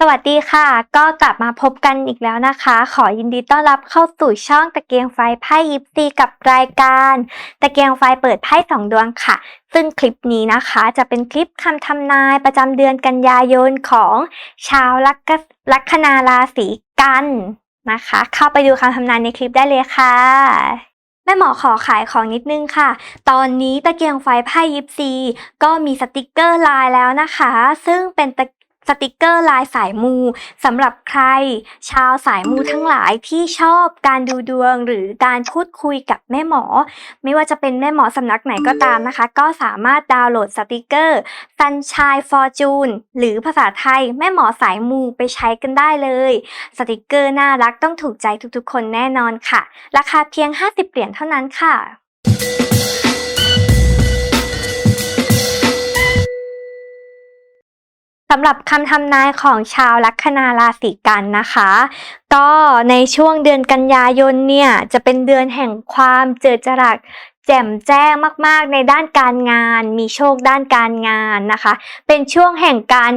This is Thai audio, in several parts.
สวัสดีค่ะ ก็กลับมาพบกันอีกแล้วนะคะ ขอยินดีต้อนรับเข้าสู่ช่องตะเกียงไฟไพ่ยิปซีกับรายการ ตะเกียงไฟเปิดไพ่สองดวงค่ะ ซึ่งคลิปนี้นะคะจะเป็นคลิปคำทำนายประจำเดือนกันยายนของชาวลัคลัคนาราศีกันนะคะ เข้าไปดูคำทำนายในคลิปได้เลยค่ะแม่หมอขอขายของนิดนึงค่ะ ตอนนี้ตะเกียงไฟไพ่ยิปซีก็มีสติกเกอร์ลายแล้วนะคะ ซึ่งเป็นตะ สติกเกอร์ลายสายมูสำหรับใคร ชาวสายมูทั้งหลายที่ชอบการดูดวงหรือการพูดคุยกับแม่หมอ ไม่ว่าจะเป็นแม่หมอสำนักไหนก็ตามนะคะ ก็สามารถดาวน์โหลดสติกเกอร์ Sunshine Fortune หรือภาษาไทยแม่หมอสายมูไปใช้กันได้เลย สติกเกอร์น่ารักต้องถูกใจทุกๆ คนแน่นอนค่ะ ราคาเพียง 50 เหรียญเท่านั้นค่ะ สำหรับคำทำนายของชาวลัคนาราศีกันนะคะ ก็ในช่วงเดือนกันยายนเนี่ยจะเป็นเดือนแห่งความเจิดจรัสแจ่มแจ้งมาก ๆ ในด้านการงาน มีโชคด้านการงานนะคะ เป็นช่วงแห่งการ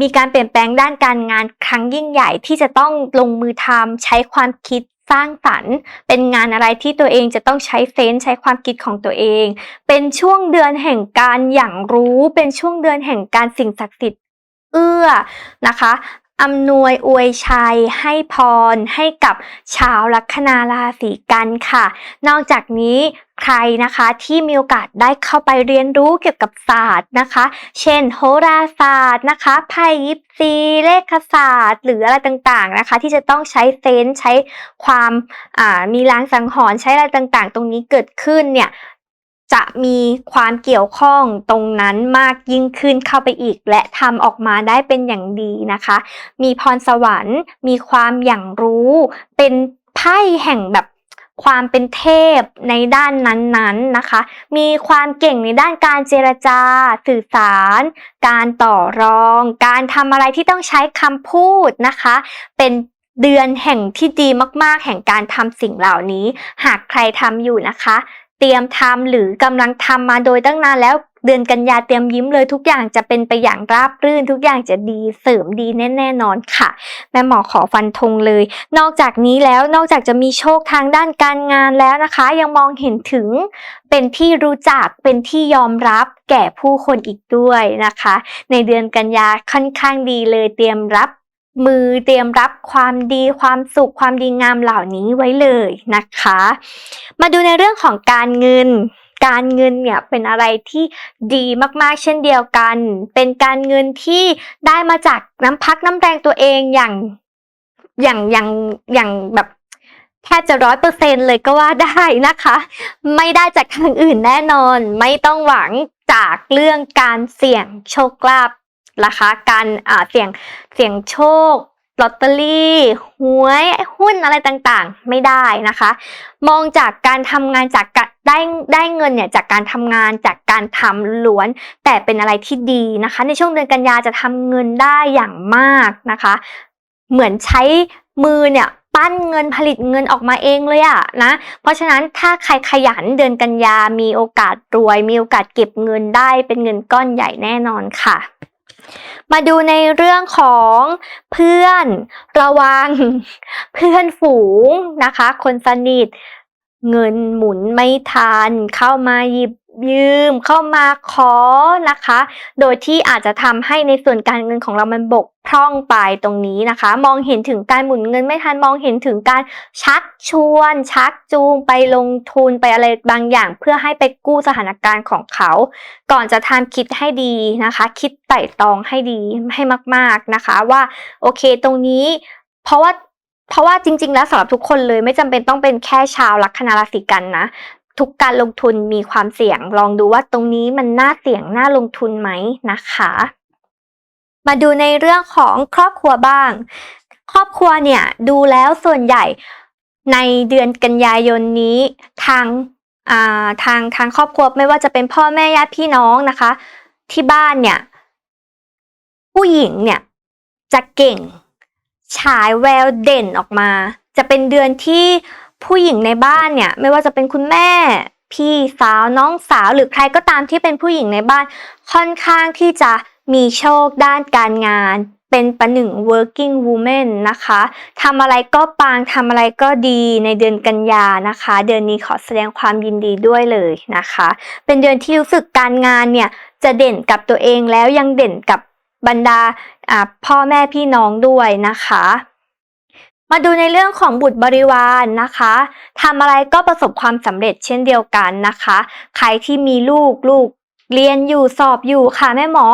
มีการเปลี่ยนแปลงด้านการงานครั้งยิ่งใหญ่ที่จะต้องลงมือทำใช้ความคิด สร้างสรรค์ เป็นงานอะไรที่ตัวเองจะต้องใช้เซนใช้ความคิดของตัวเอง เป็นช่วงเดือนแห่งการอย่างรู้ เป็นช่วงเดือนแห่งการสิ่งศักดิ์สิทธิ์เอื้อนะคะอำนวยอวยชัยให้พรให้กับชาวลัคนาราศีกันค่ะ นอกจากนี้ ใครนะคะที่มีโอกาสได้เข้าไปเรียนรู้เกี่ยวกับศาสตร์นะคะ เช่น โหราศาสตร์นะคะไพ่ยิปซีเลขศาสตร์ หรืออะไรต่างๆนะคะ ที่จะต้องใช้เซนส์ใช้ความมีลางสังหรณ์ใช้อะไรต่างๆ ตรงนี้เกิดขึ้นเนี่ยจะมีความเกี่ยวข้องตรงนั้นมากยิ่งขึ้นเข้าไปอีก และทำออกมาได้เป็นอย่างดีนะคะ มีพรสวรรค์ มีความอย่างรู้ เป็นไพ่แห่งแบบ ความเป็นเทพในด้านนั้นๆนะคะ มีความเก่งในด้านการเจรจา สื่อสาร การต่อรอง การทำอะไรที่ต้องใช้คำพูดนะคะ เป็นเดือนแห่งที่ดีมาก ๆ แห่งการทำสิ่งเหล่านี้ หากใครทำอยู่นะคะ เตรียมทำหรือกำลังทำมาโดยตั้งนานแล้ว เดือนกันยาเตรียมยิ้มเลยทุกอย่างจะเป็นไปอย่างราบรื่น ทุกอย่างจะดีเสริมดีแน่ๆนอนค่ะ แม่หมอขอฟันธงเลย นอกจากนี้แล้วนอกจากจะมีโชคทางด้านการงานแล้วนะคะ ยังมองเห็นถึงเป็นที่รู้จักเป็นที่ยอมรับแก่ผู้คนอีกด้วยนะคะ ในเดือนกันยาค่อนข้างดีเลยเตรียมรับมือเตรียมรับความดีความสุขความดีงามเหล่านี้ไว้เลยนะคะ มาดูในเรื่องของการเงิน การเงินเนี่ยเป็นอะไรที่ดีมากๆ เช่นเดียวกัน เป็นการเงินที่ได้มาจากน้ำพักน้ำแรงตัวเองอย่างอย่างอย่างอย่างแบบแทบจะร้อยเปอร์เซ็นเลยก็ว่าได้นะคะ ไม่ได้จากทางอื่นแน่นอน ไม่ต้องหวังจากเรื่องการเสี่ยงโชคลาภนะคะ การอ่าเสี่ยงเสี่ยงโชค ลอตเตอรี่หวยหุ้นอะไรต่างๆ ไม่ได้นะคะ มองจากการทำงานจากการได้ได้เงินเนี่ยจากการทำงานจากการทำล้วน แต่เป็นอะไรที่ดีนะคะ ในช่วงเดือนกันยาจะทำเงินได้อย่างมากนะคะ เหมือนใช้มือเนี่ยปั้นเงินผลิตเงินออกมาเองเลยอะนะ เพราะฉะนั้นถ้าใครขยันเดือนกันยามีโอกาสรวย มีโอกาสเก็บเงินได้เป็นเงินก้อนใหญ่แน่นอนค่ะ มาดูในเรื่องของเพื่อนระวัง เพื่อนฝูงนะคะ คนสนิท เงินหมุนไม่ทัน เข้ามาหยิบ ยืมเข้ามาขอนะคะ โดยที่อาจจะทำให้ในส่วนการเงินของเรามันบกพร่องไปตรงนี้นะคะ มองเห็นถึงการหมุนเงินไม่ทันมองเห็นถึงการชักชวน ชักจูงไปลงทุนไปอะไรบางอย่าง เพื่อให้ไปกู้สถานการณ์ของเขา ก่อนจะทำคิดให้ดีนะคะ คิดไต่ตองให้ดีให้มาก ๆนะคะว่าโอเคตรงนี้ เพราะว่าเพราะว่าจริง ๆ แล้วสำหรับทุกคนเลยไม่จำเป็นต้องเป็นแค่ชาวลัคนาราศีกันนะ ทุกการลงทุนมีความเสี่ยง ลองดูว่าตรงนี้มันน่าเสี่ยงน่าลงทุนไหมนะคะ มาดูในเรื่องของครอบครัวบ้าง ครอบครัวเนี่ยดูแล้วส่วนใหญ่ในเดือนกันยายนนี้ทางอ่าทางทางครอบครัวไม่ว่าจะเป็นพ่อแม่ญาติพี่น้องนะคะ ที่บ้านเนี่ย ผู้หญิงเนี่ยจะเก่ง ฉายแววเด่นออกมา จะเป็นเดือนที่ ผู้หญิงในบ้านเนี่ยไม่ว่าจะเป็นคุณแม่ พี่สาวน้องสาวหรือใครก็ตามที่เป็นผู้หญิงในบ้าน ค่อนข้างที่จะมีโชคด้านการงาน เป็นประหนึ่ง working woman นะคะทำอะไรก็ปังทำอะไรก็ดีในเดือนกันยานะคะ เดือนนี้ขอแสดงความยินดีด้วยเลยนะคะ เป็นเดือนที่รู้สึกการงานเนี่ยจะเด่นกับตัวเองแล้วยังเด่นกับบรรดาอ่าพ่อแม่พี่น้องด้วยนะคะ มาดูในเรื่องของบุตรบริวารนะคะทำอะไรก็ประสบความสำเร็จเช่นเดียวกันนะคะ ใครที่มีลูกลูกเรียนอยู่สอบอยู่ค่ะแม่หมอ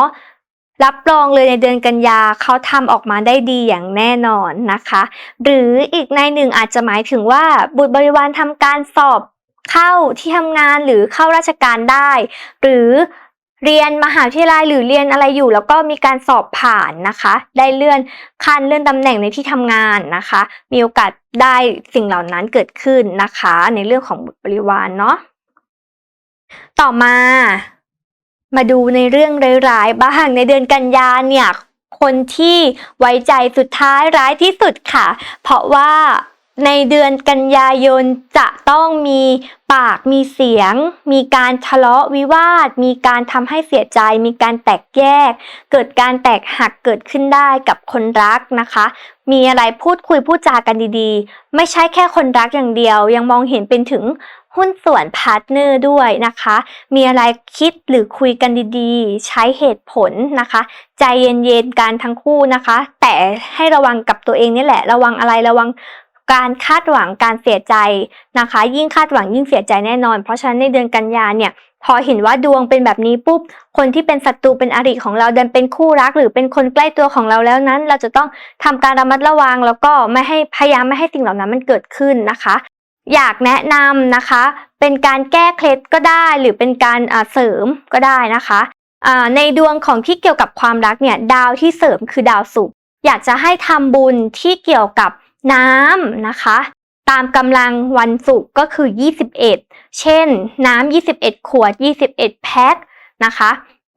รับรองเลยในเดือนกันยาเขาทำออกมาได้ดีอย่างแน่นอนนะคะ หรืออีกในหนึ่งอาจจะหมายถึงว่าบุตรบริวารทำการสอบเข้าที่ทำงานหรือเข้าราชการได้ หรือ เรียนมหาวิทยาลัยหรือเรียนอะไรอยู่ แล้วก็มีการสอบผ่านนะคะ ได้เลื่อนขั้นเลื่อนตำแหน่งในที่ทำงานนะคะ มีโอกาสได้สิ่งเหล่านั้นเกิดขึ้นนะคะ ในเรื่องของบุตรบริวารเนาะต่อมา มาดูในเรื่องร้ายๆบ้างในเดือนกันยาเนี่ยคนที่ไว้ใจสุดท้ายร้ายที่สุดค่ะ เพราะว่า ในเดือนกันยายนจะต้องมีปากมีเสียง มีการทะเลาะวิวาท มีการทำให้เสียใจ มีการแตกแยก เกิดการแตกหักเกิดขึ้นได้กับคนรักนะคะ มีอะไรพูดคุยพูดจากันดีๆ ไม่ใช่แค่คนรักอย่างเดียว ยังมองเห็นเป็นถึงหุ้นส่วนพาร์ทเนอร์ด้วยนะคะ มีอะไรคิดหรือคุยกันดีๆ ใช้เหตุผลนะคะ ใจเย็นๆกันทั้งคู่นะคะ แต่ให้ระวังกับตัวเองนี่แหละ ระวังอะไรระวัง การคาดหวังการเสียใจนะคะ ยิ่งคาดหวังยิ่งเสียใจแน่นอน เพราะฉะนั้นในเดือนกันยาเนี่ยพอเห็นว่าดวงเป็นแบบนี้ปุ๊บ คนที่เป็นศัตรูเป็นอริของเราเดินเป็นคู่รัก หรือเป็นคนใกล้ตัวของเราแล้วนั้น เราจะต้องทำการระมัดระวัง แล้วก็ไม่ให้พยายามไม่ให้สิ่งเหล่านั้นมันเกิดขึ้นนะคะ อยากแนะนำนะคะ เป็นการแก้เคล็ดก็ได้ หรือเป็นการเสริมก็ได้นะคะในดวงของที่เกี่ยวกับความรักเนี่ยดาวที่เสริมคือดาวศุกร์อยากจะให้ทำบุญที่เกี่ยวกับ น้ำนะคะ ตามกำลังวันศุกร์ก็คือ 21 เช่น น้ำ21 ขวด 21 แพ็คนะคะ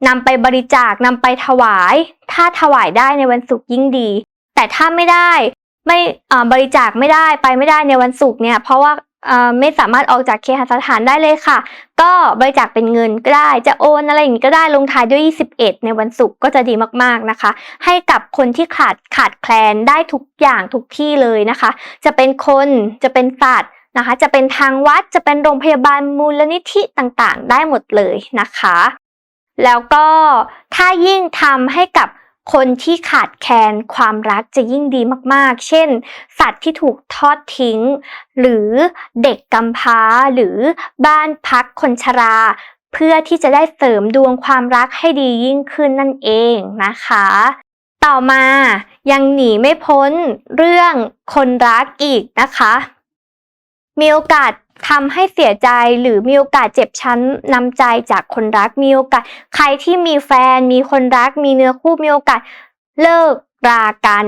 นำไปบริจาคนำไปถวาย ถ้าถวายได้ในวันศุกร์ยิ่งดี แต่ถ้าไม่ได้ไม่บริจาคไม่ได้ไปไม่ได้ในวันศุกร์เนี่ย เพราะว่า ไม่สามารถออกจากเคหสถานได้เลยค่ะ ก็บริจาคเป็นเงินก็ได้ จะโอนอะไรอย่างนี้ก็ได้ลงท้ายด้วย 21 ในวันศุกร์ก็จะดีมากๆนะคะ ให้กับคนที่ขาดขาดแคลนได้ทุกอย่างทุกที่เลยนะคะ จะเป็นคนจะเป็นสัตว์นะคะ จะเป็นทางวัดจะเป็นโรงพยาบาลมูลนิธิต่างๆ ได้หมดเลยนะคะ แล้วก็ถ้ายิ่งทำให้กับ คนที่ขาดแคลนความรักจะยิ่งดีมากๆ เช่น สัตว์ที่ถูกทอดทิ้ง หรือเด็กกำพร้า หรือบ้านพักคนชรา เพื่อที่จะได้เสริมดวงความรักให้ดียิ่งขึ้นนั่นเองนะคะ ต่อมายังหนีไม่พ้นเรื่องคนรักอีกนะคะ มีโอกาส ทำให้เสียใจหรือมีโอกาสเจ็บช้ำน้ำใจจากคนรักมีโอกาส ใครที่มีแฟน มีคนรัก มีเนื้อคู่มีโอกาสเลิกรากัน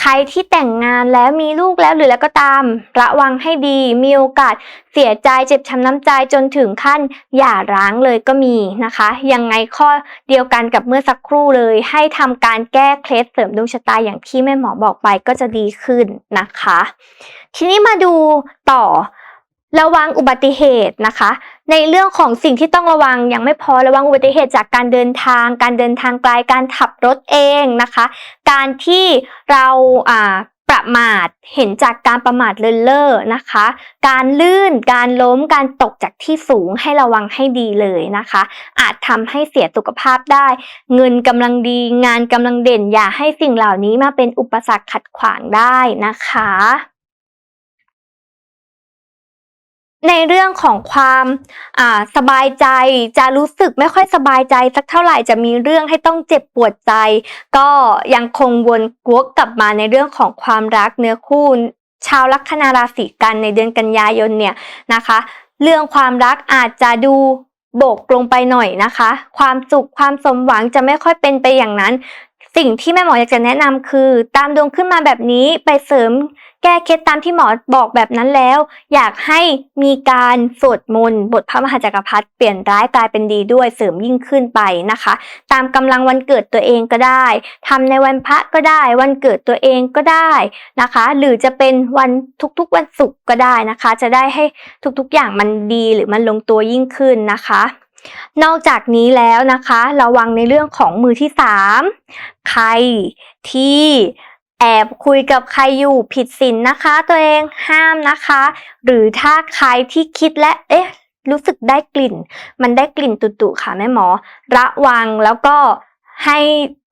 ใครที่แต่งงานแล้วมีลูกแล้วหรือแล้วก็ตาม ระวังให้ดี มีโอกาสเสียใจเจ็บช้ำน้ำใจจนถึงขั้นหย่าร้างเลยก็มีนะคะ ยังไงข้อเดียวกันกับเมื่อสักครู่เลย ให้ทำการแก้เคล็ดเสริมดวงชะตาอย่างที่แม่หมอบอกไปก็จะดีขึ้นนะคะ ทีนี้มาดูต่อ ระวังอุบัติเหตุนะคะ ในเรื่องของสิ่งที่ต้องระวังยังไม่พอระวังอุบัติเหตุจากการเดินทาง การเดินทางไกลการขับรถเองนะคะ การที่เราอ่าประมาทเห็นจากการประมาทเลินเล่อนะคะ การลื่นการล้มการตกจากที่สูงให้ระวังให้ดีเลยนะคะ อาจทำให้เสียสุขภาพได้ เงินกำลังดี งานกำลังเด่นอย่าให้สิ่งเหล่านี้มาเป็นอุปสรรคขัดขวางได้นะคะ ในเรื่องของความอ่าสบายใจจะรู้สึกไม่ค่อยสบายใจสักเท่าไหร่จะมีเรื่องให้ต้องเจ็บปวดใจ ก็ยังคงวนกวกกลับมาในเรื่องของความรักเนื้อคู่ชาวลัคนาราศีกันในเดือนกันยายนเนี่ยนะคะ เรื่องความรักอาจจะดูโบกลงไปหน่อยนะคะ ความสุขความสมหวังจะไม่ค่อยเป็นไปอย่างนั้น สิ่งที่แม่หมออยากจะแนะนำคือ ตามดวงขึ้นมาแบบนี้ไปเสริมแก้เคล็ดตามที่หมอบอกแบบนั้นแล้ว อยากให้มีการสวดมนต์บทพระมหาจักรพรรดิเปลี่ยนร้ายกลายเป็นดีด้วยเสริมยิ่งขึ้นไปนะคะ ตามกำลังวันเกิดตัวเองก็ได้ทำในวันพระก็ได้ วันเกิดตัวเองก็ได้นะคะ หรือจะเป็นวันทุกๆวันศุกร์ก็ได้นะคะ จะได้ให้ทุกๆอย่างมันดีหรือมันลงตัวยิ่งขึ้นนะคะ นอกจากนี้แล้วนะคะ ระวังในเรื่องของมือที่สามใครที่แอบคุยกับใครอยู่ผิดศีลนะคะ ตัวเองห้ามนะคะ หรือถ้าใครที่คิดและเอ๊ะรู้สึกได้กลิ่น มันได้กลิ่นตุๆค่ะแม่หมอ ระวังแล้วก็ให้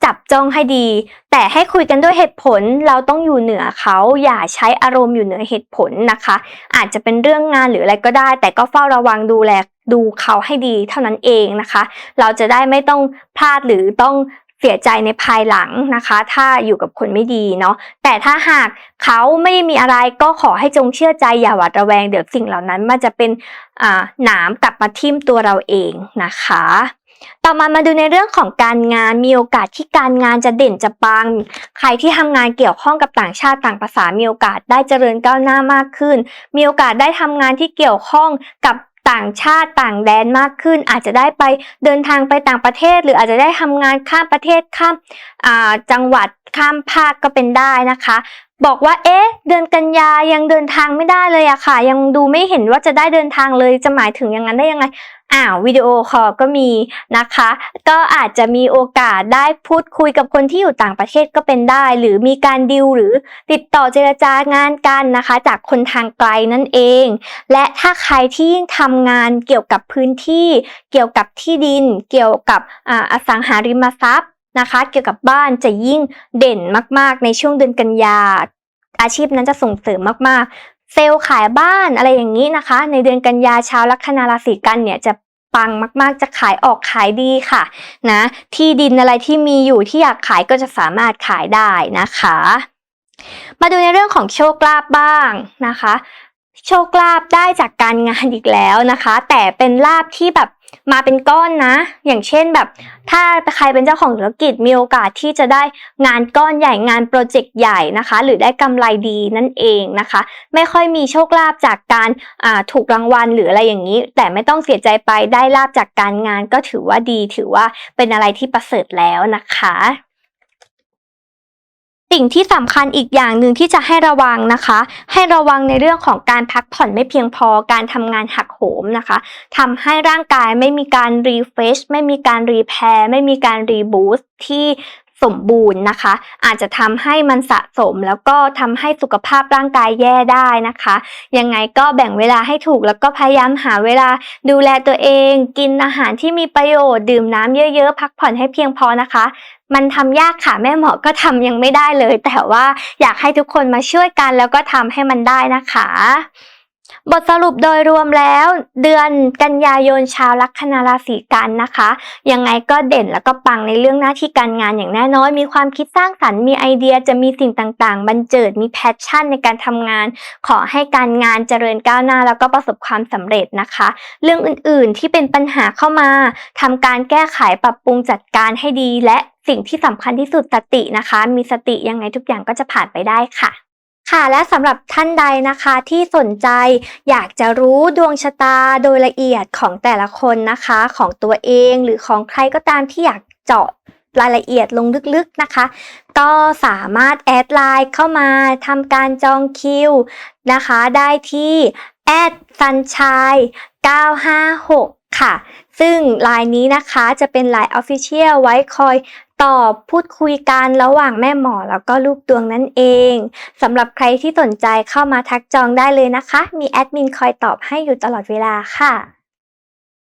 จับจ้องให้ดี แต่ให้คุยกันด้วยเหตุผลเราต้องอยู่เหนือเขาอย่าใช้อารมณ์อยู่เหนือเหตุผลนะคะ อาจจะเป็นเรื่องงานหรืออะไรก็ได้ แต่ก็เฝ้าระวังดูแล ดูเขาให้ดีเท่านั้นเองนะคะ เราจะได้ไม่ต้องพลาดหรือต้องเสียใจในภายหลังนะคะ ถ้าอยู่กับคนไม่ดีเนาะแต่ถ้าหากเขาไม่มีอะไรก็ขอให้จงเชื่อใจอย่าหวาดระแวงเดี๋ยวสิ่งเหล่านั้นมันจะเป็นอ่าหนามกลับมาทิ่มตัวเราเองนะคะต่อมามาดูในเรื่องของการงานมีโอกาสที่การงานจะเด่นจะปัง ใครที่ทำงานเกี่ยวข้องกับต่างชาติต่างภาษา มีโอกาสได้เจริญก้าวหน้ามากขึ้น มีโอกาสได้ทำงานที่เกี่ยวข้องกับ ต่างชาติต่างแดนมากขึ้น อาจจะได้ไปเดินทางไปต่างประเทศ หรืออาจจะได้ทำงานข้ามประเทศข้ามจังหวัดข้ามภาคก็เป็นได้นะคะ บอกว่า เอ๊ะ เดือนกันยายังเดินทางไม่ได้เลยอะค่ะ ยังดูไม่เห็นว่าจะได้เดินทางเลยจะหมายถึงอย่างนั้นได้ยังไงอ้าววิดีโอคอลก็มีนะคะ ก็อาจจะมีโอกาสได้พูดคุยกับคนที่อยู่ต่างประเทศก็เป็นได้ หรือมีการดิวหรือติดต่อเจรจางานกันนะคะ จากคนทางไกลนั่นเอง และถ้าใครที่ยิ่งทำงานเกี่ยวกับพื้นที่ เกี่ยวกับที่ดิน เกี่ยวกับอสังหาริมทรัพย์ นะคะ เกี่ยวกับบ้านจะยิ่งเด่นมากๆ ในช่วงเดือนกันยา อาชีพนั้นจะส่งเสริมมากๆ เซลล์ขายบ้านอะไรอย่างนี้นะคะ ในเดือนกันยาชาวลัคนาราศีกันเนี่ยจะปังมากๆ จะขายออกขายดีค่ะนะที่ดินอะไรที่มีอยู่ที่อยากขายก็จะสามารถขายได้นะคะ มาดูในเรื่องของโชคลาภบ้างนะคะ โชคลาภได้จากการงานอีกแล้วนะคะ แต่เป็นลาภที่แบบ มาเป็นก้อนนะ อย่างเช่นแบบ ถ้าใครเป็นเจ้าของธุรกิจมีโอกาสที่จะได้งานก้อนใหญ่งานโปรเจกต์ใหญ่นะคะ หรือได้กำไรดีนั่นเองนะคะ ไม่ค่อยมีโชคลาภจากการถูกรางวัลหรืออะไรอย่างนี้ แต่ไม่ต้องเสียใจไปได้ลาภจากการงานก็ถือว่าดี ถือว่าเป็นอะไรที่ประเสริฐแล้วนะคะ สิ่งที่สำคัญอีกอย่างหนึ่งที่จะให้ระวังนะคะ ให้ระวังในเรื่องของการพักผ่อนไม่เพียงพอการทำงานหักโหมนะคะทำให้ร่างกายไม่มีการรีเฟชไม่มีการรีแพร์ไม่มีการรีบูสที่ สมบูรณ์นะคะ อาจจะทำให้มันสะสมแล้วก็ทำให้สุขภาพร่างกายแย่ได้นะคะ ยังไงก็แบ่งเวลาให้ถูกแล้วก็พยายามหาเวลาดูแลตัวเอง กินอาหารที่มีประโยชน์ดื่มน้ำเยอะๆ พักผ่อนให้เพียงพอนะคะ มันทำยากค่ะแม่หมอก็ทำยังไม่ได้เลย แต่ว่าอยากให้ทุกคนมาช่วยกันแล้วก็ทำให้มันได้นะคะ บทสรุปโดยรวมแล้วเดือนกันยายนชาวลัคนาราศีกันนะคะ ยังไงก็เด่นแล้วก็ปังในเรื่องหน้าที่การงานอย่างแน่นอนมีความคิดสร้างสรรค์มีไอเดียจะมีสิ่งต่างๆ บันเจิดมีแพชชั่นในการทำงาน ขอให้การงานเจริญก้าวหน้า แล้วก็ประสบความสำเร็จนะคะ เรื่องอื่นๆที่เป็นปัญหาเข้ามาทำการแก้ไขปรับปรุงจัดการให้ดี และสิ่งที่สำคัญที่สุดสตินะคะ มีสติยังไงทุกอย่างก็จะผ่านไปได้ค่ะ ค่ะและสำหรับท่านใดนะคะที่สนใจอยากจะรู้ดวงชะตาโดยละเอียดของแต่ละคนนะคะของตัวเองหรือของใครก็ตามที่อยากเจาะรายละเอียดลงลึกๆนะคะ ก็สามารถแอดไลน์เข้ามาทำการจองคิวนะคะ ได้ที่แอด sunshine 956 ค่ะ ซึ่งไลน์นี้นะคะจะเป็นไลน์ Official ไว้คอย ตอบพูดคุยกันระหว่างแม่หมอแล้วก็ลูกดวงนั่นเองสำหรับใครที่สนใจเข้ามาทักจองได้เลยนะคะ มีแอดมินคอยตอบให้อยู่ตลอดเวลาค่ะ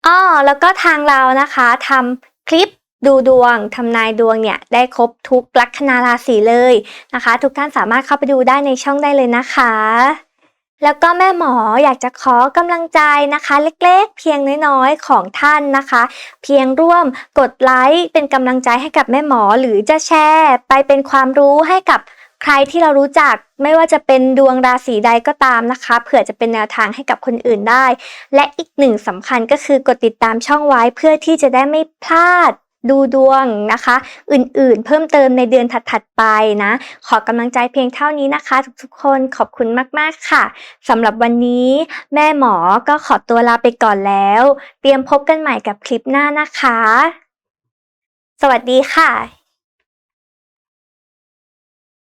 อ้อแล้วก็ทางเรานะคะทำคลิปดูดวงทำนายดวงเนี่ยได้ครบทุกลัคนาราศีเลยนะคะ ทุกท่านสามารถเข้าไปดูได้ในช่องได้เลยนะคะ แล้วก็แม่หมออยากจะขอกำลังใจนะคะ เล็กๆ เพียงน้อยๆของท่านนะคะ เพียงร่วมกดไลค์เป็นกำลังใจให้กับแม่หมอหรือจะแชร์ไปเป็นความรู้ให้กับใครที่เรารู้จักไม่ว่าจะเป็นดวงราศีใดก็ตามนะคะ เผื่อจะเป็นแนวทางให้กับคนอื่นได้ และอีกหนึ่งสำคัญก็คือกดติดตามช่องไว้เพื่อที่จะได้ไม่พลาด ดูดวงนะคะ อื่นๆ เพิ่มเติมในเดือนถัดๆไปนะ ขอกำลังใจเพียงเท่านี้นะคะ ทุกๆคนขอบคุณมากๆค่ะสำหรับวันนี้ แม่หมอก็ขอตัวลาไปก่อนแล้ว เตรียมพบกันใหม่กับคลิปหน้านะคะ สวัสดีค่ะ